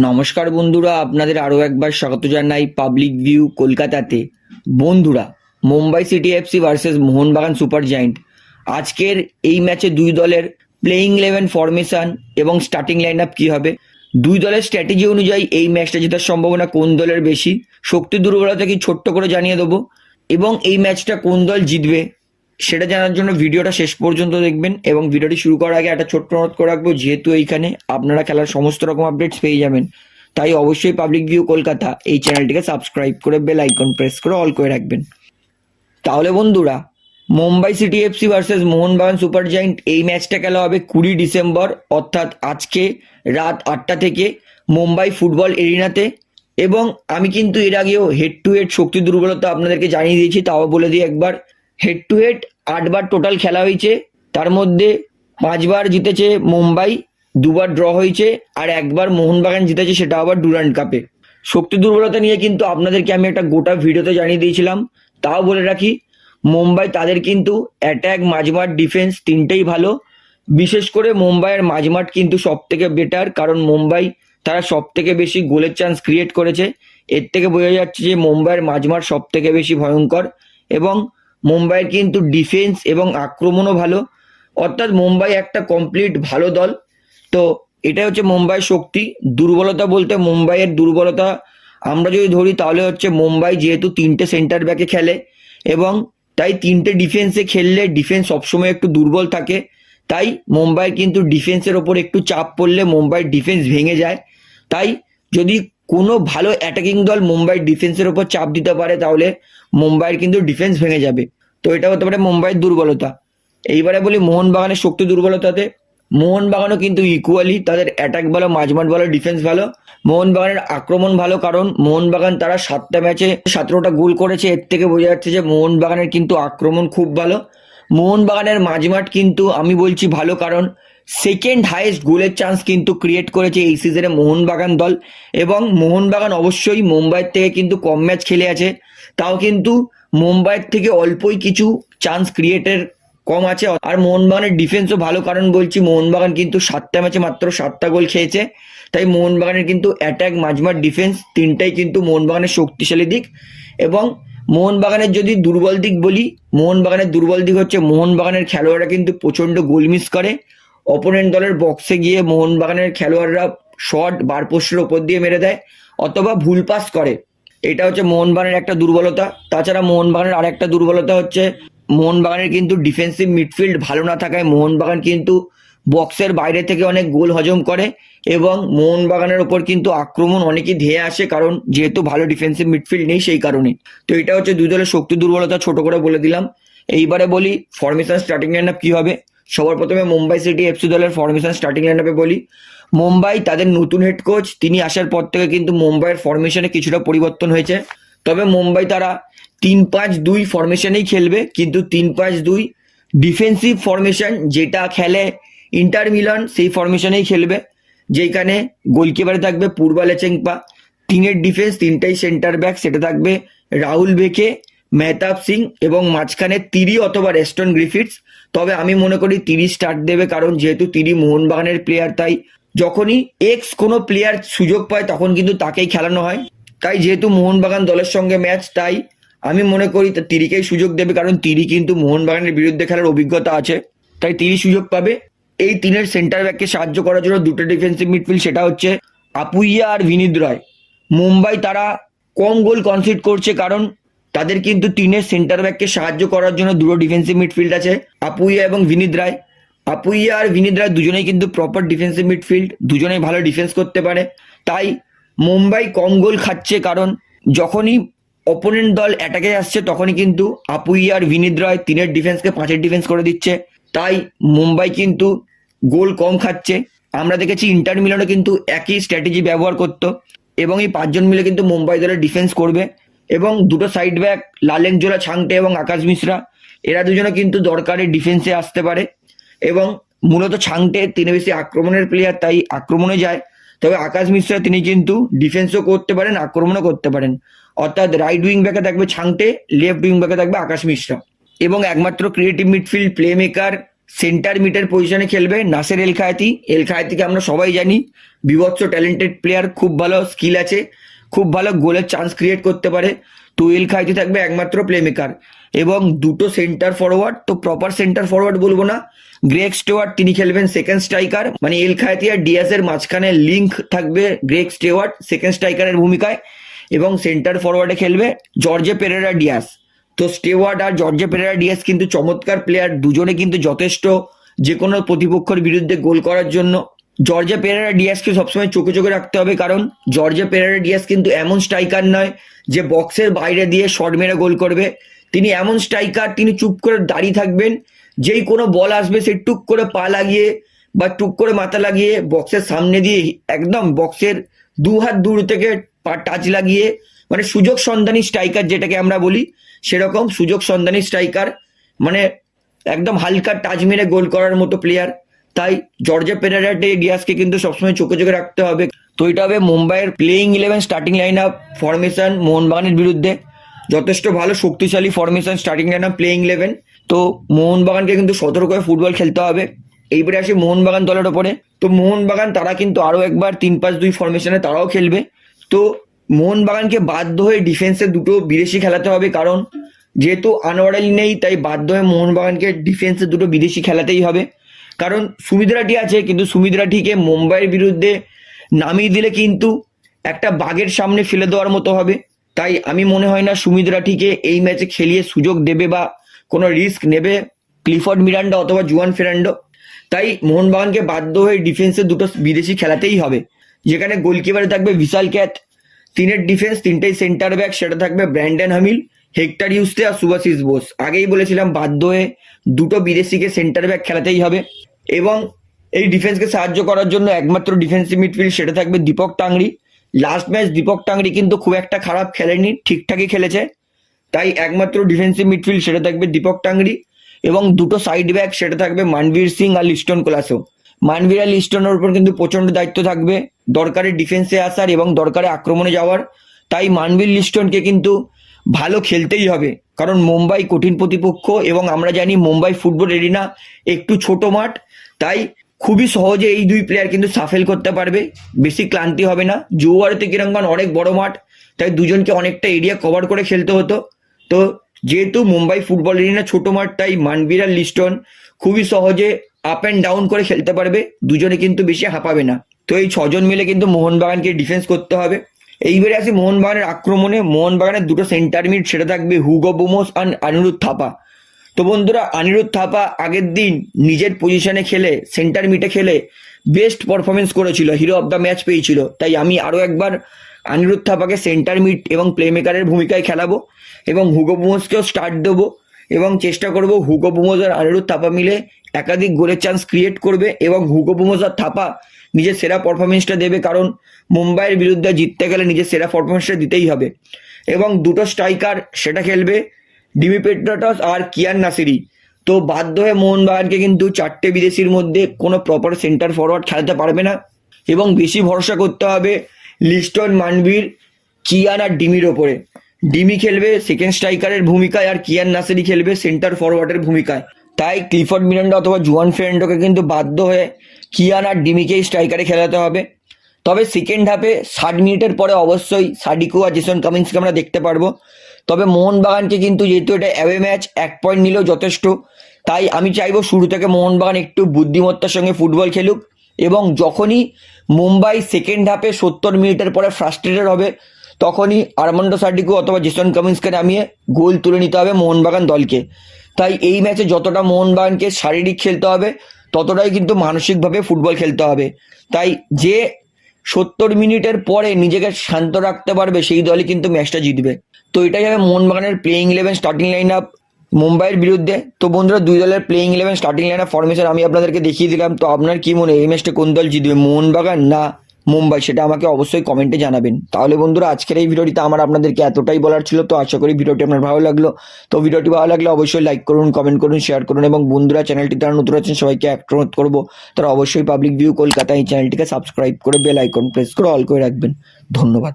নমস্কার বন্ধুরা, আপনাদের আরও একবার স্বাগত জানাই পাবলিক ভিউ কলকাতাতে। বন্ধুরা, Mumbai city FC versus Mohun Bagan super giant আজকের এই ম্যাচে দুই দলের প্লেইং ইলেভেন ফরমেশন এবং স্টার্টিং লাইন আপ কী হবে? দুই দলের স্ট্র্যাটেজি অনুযায়ী এই ম্যাচটা জেতার সম্ভাবনা কোন দলের বেশি? শক্তি দুর্বলতা কি ছোট্ট করে জানিয়ে দেবো। এবং এই ম্যাচটা কোন দল জিতবে? সেটা জানার জন্য ভিডিওটা শেষ পর্যন্ত দেখবেন এবং ভিডিওটি শুরু করার আগে একটা ছোট্ট অনুরোধ করে রাখব, যেহেতু এইখানে আপনারা খেলার সমস্ত রকম আপডেটস পেয়ে যাবেন, তাই অবশ্যই পাবলিক ভিউ কলকাতা এই চ্যানেলটিকে সাবস্ক্রাইব করে বেল আইকন প্রেস করে অল করে রাখবেন। তাহলে বন্ধুরা, Mumbai city FC versus Mohun Bagan super giant, এই ম্যাচটা খেলা হবে কুড়ি ডিসেম্বর, অর্থাৎ আজকে রাত আটটা থেকে মুম্বাই ফুটবল এরিনাতে। এবং আমি কিন্তু এর আগেও হেড টু হেড শক্তি দুর্বলতা আপনাদেরকে জানিয়ে দিয়েছি, তাও বলে দিই একবার হেড টু হেড আটবার টোটাল খেলা হয়েছে। তার মধ্যে পাঁচবার জিতেছে মুম্বাই, দুবার ড্র হয়েছে, আর একবার মোহনবাগান জিতেছে, সেটা আবার ডুরান্ড কাপে শক্তি দুর্বলতা নিয়ে কিন্তু আপনাদেরকে আমি একটা গোটা ভিডিওতে জানিয়ে দিয়েছিলাম। তাও বলে রাখি, মুম্বাই তাদের কিন্তু অ্যাটাক মাঝমাঠ ডিফেন্স তিনটেই ভালো। বিশেষ করে মুম্বাইয়ের মাঝমাঠ কিন্তু সব থেকে বেটার কারণ মুম্বাই তারা সব থেকে বেশি গোলের চান্স ক্রিয়েট করেছে। এর থেকে বোঝা যাচ্ছে যে মুম্বাইয়ের মাঝমাঠ সব থেকে বেশি ভয়ঙ্কর এবং মুম্বাইয়ের কিন্তু ডিফেন্স এবং আক্রমণও ভালো। অর্থাৎ মুম্বাই একটা কমপ্লিট ভালো দল। তো এটাই হচ্ছে মুম্বাইয়ের শক্তি। দুর্বলতা বলতে মুম্বাইয়ের দুর্বলতা, আমরা যদি ধরি তাহলে হচ্ছে মুম্বাই যেহেতু তিনটে সেন্টার ব্যাকে খেলে এবং তাই তিনটে ডিফেন্সে খেললে ডিফেন্স সবসময় একটু দুর্বল থাকে। তাই মুম্বাইয়ের কিন্তু ডিফেন্সের ওপর একটু চাপ পড়লে মুম্বাইয়ের ডিফেন্স ভেঙে যায়। তাই যদি কোনো ভালো অ্যাটাকিং দল মুম্বাই ডিফেন্সের ওপর চাপ দিতে পারে, তাহলে মুম্বাইয়ের কিন্তু ডিফেন্স ভেঙে যাবে। তো এটা হতে পারে মুম্বাইয়ের দুর্বলতা। এইবারে বলি মোহনবাগানের শক্তি দুর্বলতাতে, মোহনবাগানও কিন্তু ইকুয়ালি তাদের অ্যাটাক ভালো, মাঝমাঠ ভালো ডিফেন্স ভালো। মোহনবাগানের আক্রমণ ভালো, কারণ মোহনবাগান তারা সাতটা ম্যাচে সতেরোটা গোল করেছে। এর থেকে বোঝা যাচ্ছে যে মোহনবাগানের কিন্তু আক্রমণ খুব ভালো। মোহনবাগানের মাঝমাঠ কিন্তু আমি বলছি ভালো, কারণ সেকেন্ড হাইয়েস্ট গোলের চান্স কিন্তু ক্রিয়েট করেছে এই সিজনে মোহনবাগান দল। এবং মোহনবাগান অবশ্যই মুম্বাইয়ের থেকে কিন্তু কম ম্যাচ খেলে আছে। তাও কিন্তু মুম্বাইয়ের থেকে অল্পই কিছু চান্স ক্রিয়েটের কম আছে। আর মোহনবাগানের ডিফেন্সও ভালো কারণ বলছি, মোহনবাগান কিন্তু সাতটা ম্যাচে মাত্র সাতটা গোল খেয়েছে। তাই মোহনবাগানের কিন্তু অ্যাটাক মাঝমার ডিফেন্স তিনটাই কিন্তু মোহনবাগানের শক্তিশালী দিক। এবং মোহনবাগানের যদি দুর্বল দিক বলি, মোহনবাগানের দুর্বল দিক হচ্ছে মোহনবাগানের খেলোয়াড়রা কিন্তু প্রচণ্ড গোল মিস করে। অপোনেন্ট দলের বক্সে গিয়ে মোহনবাগানের খেলোয়াড়রা শট বার পোস্টের ওপর দিয়ে মেরে দেয়, অথবা ভুল পাস করে। এটা হচ্ছে মোহনবাগানের একটা দুর্বলতা। তাছাড়া মোহনবাগানের আরেকটা দুর্বলতা হচ্ছে, মোহনবাগানের কিন্তু ডিফেন্সিভ মিডফিল্ড ভালো না থাকায় মোহনবাগান কিন্তু বক্সের বাইরে থেকে অনেক গোল হজম করে এবং মোহনবাগানের ওপর কিন্তু আক্রমণ অনেকই ধেয়ে আসে কারণ যেহেতু ভালো ডিফেন্সিভ মিডফিল্ড নেই সেই কারণে। তো এটা হচ্ছে দুই দলের শক্তি দুর্বলতা, ছোট করে বলে দিলাম। এইবারে বলি ফরমেশন স্টার্টিং লাইন আপ কি হবে? সবার প্রথমে মুম্বাই সিটি এফসি দলের ফরমেশন স্টার্টিং লাইন আপে বলি। মুম্বাই তাদের নতুন হেড কোচ তিনি আসার পর থেকে কিন্তু মুম্বাইয়ের ফরমেশনে কিছুটা পরিবর্তন হয়েছে। তবে মুম্বাই তারা তিন পাঁচ দুই ফরমেশনেই খেলবে, কিন্তু তিন পাঁচ দুই ডিফেন্সিভ ফরমেশন যেটা খেলে ইন্টার মিলন সেই ফরমেশনেই খেলবে যেখানে গোলকিপারে থাকবে পূর্বালে চেংপা তিনের ডিফেন্স তিনটাই সেন্টার ব্যাক সেটা থাকবে রাহুল বেকে, মেহতাব সিং এবং মাঝখানে তিরি অথবা রেস্টন গ্রিফিটস তবে আমি মনে করি তিরি স্টার্ট দেবে, কারণ যেহেতু তিরি মোহনবাগানের প্লেয়ার তাই যখনই এক্স কোনো প্লেয়ার সুযোগ পায়, তখন কিন্তু তাকেই খেলানো হয়। তাই যেহেতু মোহনবাগান দলের সঙ্গে ম্যাচ তাই আমি মনে করি তিরিকেই সুযোগ দেবে, কারণ তিরি কিন্তু মোহনবাগানের বিরুদ্ধে খেলার অভিজ্ঞতা আছে। তাই তিরি সুযোগ পাবে। এই তিনের সেন্টার ব্যাককে সাহায্য করার জন্য দুটো ডিফেন্সিভ মিডফিল্ড সেটা হচ্ছে আপুইয়া আর বিনীত রয়। মুম্বাই তারা কম গোল কনসিড করছে, কারণ তাদের কিন্তু তিনের সেন্টার ব্যাককে সাহায্য করার জন্য দুটো ডিফেন্সিভ মিডফিল্ড আছে, আপুইয়া এবং বিনীত রায়। আপুইয়া আর বিনীত রায় দুজনেই কিন্তু প্রপার ডিফেন্সিভ মিডফিল্ড দুজনেই ভালো ডিফেন্স করতে পারে। তাই মুম্বাই কম গোল খাচ্ছে কারণ যখনই অপোনেন্ট দল অ্যাটাকে আসছে, তখনই কিন্তু আপুইয়া আর বিনীত রায় তিনের ডিফেন্সকে পাঁচের ডিফেন্স করে দিচ্ছে। তাই মুম্বাই কিন্তু গোল কম খাচ্ছে। আমরা দেখেছি ইন্টার মিলানো কিন্তু একই স্ট্র্যাটেজি ব্যবহার করতো এবং এই পাঁচজন মিলে কিন্তু মুম্বাই দলের ডিফেন্স করবে। এবং দুটো সাইড ব্যাক লালেনজোলা ছাংটে এবং আকাশ মিশ্রা। এরা দুজনে কিন্তু দরকারে ডিফেন্সে আসতে পারে এবং মূলত ছাংটে তিনি বেশি আক্রমণের প্লেয়ার তাই আক্রমণে যায়। তবে আকাশ মিশ্রা তিনি কিন্তু ডিফেন্সও করতে পারেন, আক্রমণও করতে পারেন। অর্থাৎ রাইট উইং ব্যাকে থাকবে ছাংটে লেফট উইং ব্যাকে থাকবে আকাশ মিশ্রা। এবং একমাত্র creative midfield playmaker centre মিডের পজিশনে খেলবে নাসের এল খায়াতি এল খায়াতিকে আমরা সবাই জানি, বিভৎস ট্যালেন্টেড প্লেয়ার খুব ভালো স্কিল আছে। খুব ভালো গোলের চান্স ক্রিয়েট করতে পারে। তো এল খায়াতি থাকবে একমাত্র প্লেমেকার এবং দুটো সেন্টার ফরওয়ার্ড তো প্রপার সেন্টার ফরওয়ার্ড বলব না। গ্রেক স্টেওয়ার্ড তিনি খেলবেন সেকেন্ড স্ট্রাইকার মানে এল খায়াতি আর ডিয়াস এর মাঝখানে লিঙ্ক থাকবে গ্রেক স্টেওয়ার্ড সেকেন্ড স্ট্রাইকারের ভূমিকায় এবং সেন্টার ফরওয়ার্ডে খেলবে জর্জে পেরেরা ডিয়াস তো স্টেওয়ার্ড আর জর্জে পেরেরা ডিয়াস কিন্তু চমৎকার প্লেয়ার দুজনে কিন্তু যথেষ্ট যে কোনো প্রতিপক্ষের বিরুদ্ধে গোল করার জন্য জর্জে পেরেরা ডিয়াসকে সবসময় চোখে চোখে রাখতে হবে, কারণ জর্জে পেরেরা ডিয়াস কিন্তু এমন স্ট্রাইকার নয় যে বক্সের বাইরে দিয়ে শট মেরে গোল করবে। তিনি এমন স্ট্রাইকার, তিনি চুপ করে দাঁড়িয়ে থাকবেন, যেই কোনো বল আসবে সে টুক করে পা লাগিয়ে বা টুক করে মাথা লাগিয়ে বক্সের সামনে দিয়ে একদম বক্সের দু হাত দূর থেকে পা টাচ লাগিয়ে মানে সুযোগ সন্ধানী স্ট্রাইকার যেটাকে আমরা বলি, সেরকম সুযোগ সন্ধানী স্ট্রাইকার মানে একদম হালকা টাচ মেরে গোল করার মতো প্লেয়ার তাই জর্জে পেরারাটে ডিয়াসকে কিন্তু সবসময় চোখে চোখে রাখতে হবে। তো এটা হবে মুম্বাইয়ের playing eleven starting line up formation মোহনবাগানের বিরুদ্ধে। যথেষ্ট ভালো শক্তিশালী formation starting line up playing eleven তো মোহনবাগানকে কিন্তু সতর্ক হয়ে ফুটবল খেলতে হবে। এইবারে আসি মোহনবাগান দলের ওপরে। তো মোহনবাগান তারা কিন্তু আরও একবার তিন পাঁচ দুই ফরমেশনে তারাও খেলবে। তো মোহনবাগানকে বাধ্য হয়ে ডিফেন্সে দুটো বিদেশি খেলাতে হবে কারণ যেহেতু আনোয়ার আলী নেই, তাই বাধ্য হয়ে মোহনবাগানকে ডিফেন্সে দুটো বিদেশি খেলাতেই হবে। কারণ সুমিদ্রাটি আছে, কিন্তু সুমিদ্রাটিকে মুম্বাইয়ের বিরুদ্ধে নামিয়ে দিলে কিন্তু একটা বাঘের সামনে ফেলে দেওয়ার মতো হবে। তাই আমি মনে হয় না সুমিদ্রাটিকে এই ম্যাচে খেলিয়ে সুযোগ দেবে বা কোনো রিস্ক নেবে ক্লিফর্ড মিরান্ডা অথবা জুয়ান ফেরান্ডো। তাই মোহনবাগানকে বাধ্য হয়ে ডিফেন্সে দুটো বিদেশি খেলাতেই হবে। যেখানে গোলকিপারে থাকবে বিশাল ক্যাথ তিনের ডিফেন্স তিনটেই সেন্টার ব্যাক সেটা থাকবে ব্র্যান্ডন হামিল, হেক্টর ইউস্তে আর সুভাশিস বোস। আগেই বলেছিলাম বাধ্য হয়ে দুটো বিদেশিকে সেন্টার ব্যাক খেলাতেই হবে। এবং এই ডিফেন্সকে সাহায্য করার জন্য একমাত্র ডিফেন্সিভ মিডফিল্ড সেটা থাকবে দীপক টাংরি লাস্ট ম্যাচ দীপক টাংরি কিন্তু খুব একটা খারাপ খেলেনি, ঠিকঠাকই খেলেছে। তাই একমাত্র ডিফেন্সিভ মিডফিল্ড সেটা থাকবে দীপক টাংরি এবং দুটো সাইড ব্যাক সেটা থাকবে মানবীর সিং আর লিস্টন কোলাসো মানবীর আর লিস্টনের উপর কিন্তু প্রচণ্ড দায়িত্ব থাকবে, দরকারে ডিফেন্সে আসার এবং দরকারে আক্রমণে যাওয়ার। তাই মানবীর লিস্টনকে কিন্তু ভালো খেলতেই হবে, কারণ মুম্বাই কঠিন প্রতিপক্ষ এবং আমরা জানি মুম্বাই ফুটবল এরিনা একটু ছোট মাঠ তাই খুবই সহজে এই দুই প্লেয়ার কিন্তু সাফেল করতে পারবে। বেশি ক্লান্তি হবে না। জুয়ারতে কিরঙ্গন অনেক বড় মাঠ, তাই দুজনকে অনেকটা এরিয়া কভার করে খেলতে হতো। তো যেহেতু মুম্বাই ফুটবল এরিনা ছোট মাঠ, তাই মানবীর লিস্টন খুবই সহজে আপ অ্যান্ড ডাউন করে খেলতে পারবে। দুজনে কিন্তু বেশি হাঁপাবে না। তো এই ছজন মিলে কিন্তু মোহনবাগানকে ডিফেন্স করতে হবে। এইবারে আসি মোহনবাগানের আক্রমণে। মোহনবাগানের দুটো সেন্টার মিড সেটা থাকবে হুগো বোমোস আর অনিরুদ্ধ থাপা। তো বন্ধুরা, অনিরুদ্ধ থাপা আগের দিন নিজের পজিশনে খেলে সেন্টার মিটে খেলে বেস্ট পারফরমেন্স করেছিল হিরো অফ দ্য ম্যাচ পেয়েছিল। তাই আমি আরও একবার অনিরুদ্ধ থাপাকে সেন্টার মিট এবং প্লেমেকারের ভূমিকায় খেলাবো এবং হুগো বোমোসকেও স্টার্ট দেবো এবং চেষ্টা করব হুগো বুমোজ আর অনিরুদ্ধ থাপা মিলে একাধিক গোলের চান্স ক্রিয়েট করবে এবং হুগো বুমোজ আর থাপা নিজের সেরা পারফরমেন্সটা দেবে কারণ মুম্বাইয়ের বিরুদ্ধে জিততে গেলে নিজের সেরা পারফরমেন্সটা দিতেই হবে। এবং দুটো স্ট্রাইকার সেটা খেলবে ডিমি পেট্রাটস আর কিয়ান নাসিরি তো বাধ্য হয়ে মোহনবাগানকে কিন্তু চারটে বিদেশির মধ্যে কোনো প্রপার সেন্টার ফরওয়ার্ড খেলাতে পারবে না। এবং বেশি ভরসা করতে হবে লিস্টন মানবীর কিয়ান আর ডিমির ওপরে। ডিমি খেলবে সেকেন্ড স্ট্রাইকারের ভূমিকায় আর কিয়ান নাসেরি খেলবে সেন্টার ফরওয়ার্ডের ভূমিকায়। তাই ক্লিফর্ড মিরান্ডা অথবা জুয়ান ফেরেন্ডোকে কিন্তু বাধ্য হয়ে কিয়ান আর ডিমিকেই স্ট্রাইকারে খেলাতে হবে। তবে সেকেন্ড হাফে ষাট মিনিটের পরে অবশ্যই সাডিকো আর জেসন কামিন্সকে আমরা দেখতে পারব। তবে মোহনবাগানকে কিন্তু যেহেতু এটা অ্যাওয়ে ম্যাচ এক পয়েন্ট নিলেও যথেষ্ট। তাই আমি চাইব শুরু থেকে মোহনবাগান একটু বুদ্ধিমত্তার সঙ্গে ফুটবল খেলুক এবং যখনই মুম্বাই সেকেন্ড হাফে সত্তর মিনিটের পরে ফ্রাস্ট্রেটেড হবে, তখনই আরমান্ডো সার্ডিকো অথবা জেসন কামিন্সকে নামিয়ে গোল তুলে নিতে হবে মোহনবাগান দলকে। তাই এই ম্যাচে যতটা মোহনবাগানকে শারীরিক খেলতে হবে, ততটাই কিন্তু মানসিকভাবে ফুটবল খেলতে হবে। তাই যে সত্তর মিনিটের পরে নিজেকে শান্ত রাখতে পারবে, সেই দলই কিন্তু ম্যাচটা জিতবে। তো এটাই হবে মোহনবাগানের playing eleven starting line up মুম্বাইয়ের বিরুদ্ধে। তো বন্ধুরা, দুই দলের playing eleven starting line up formation আমি আপনাদেরকে দেখিয়ে দিলাম। তো আপনার কি মনে হয়, এই ম্যাচটা কোন দল জিতবে, মোহনবাগান না মুম্বাই, সেটা আমাকে অবশ্যই কমেন্টে জানাবেন। তাহলে বন্ধুরা, আজকের এই ভিডিওটিতে আমার আপনাদেরকে এতটাই বলার ছিল, তো আশা করি ভিডিওটি আপনার ভালো লাগল। তো ভিডিওটি ভালো লাগলে অবশ্যই লাইক করুন কমেন্ট করুন শেয়ার করুন এবং বন্ধুরা চ্যানেলটি তারা নতুন আছেন, সবাইকে অ্যাক্ট করব, তারা অবশ্যই পাবলিক ভিউ কলকাতা এই চ্যানেলটিকে সাবস্ক্রাইব করে বেল আইকন প্রেস করে অল করে রাখবেন। ধন্যবাদ।